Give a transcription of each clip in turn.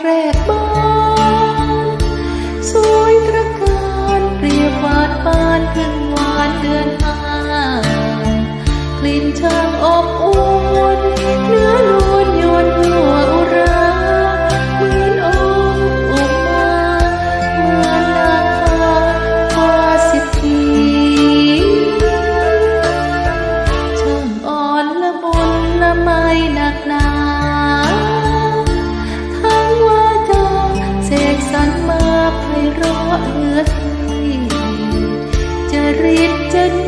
แรกบ้ ร้อเอื้อใทยจะริดจะ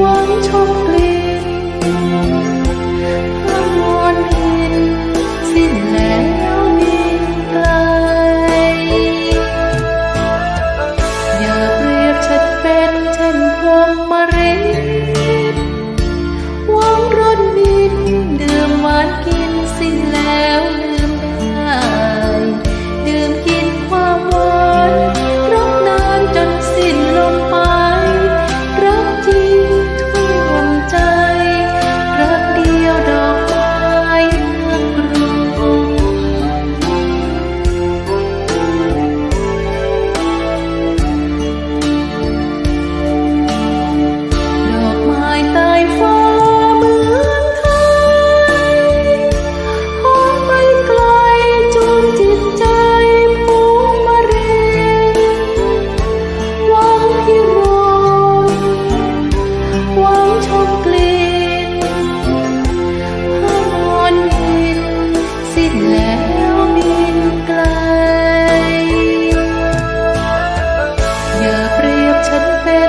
หวังกชคดี 尘飞。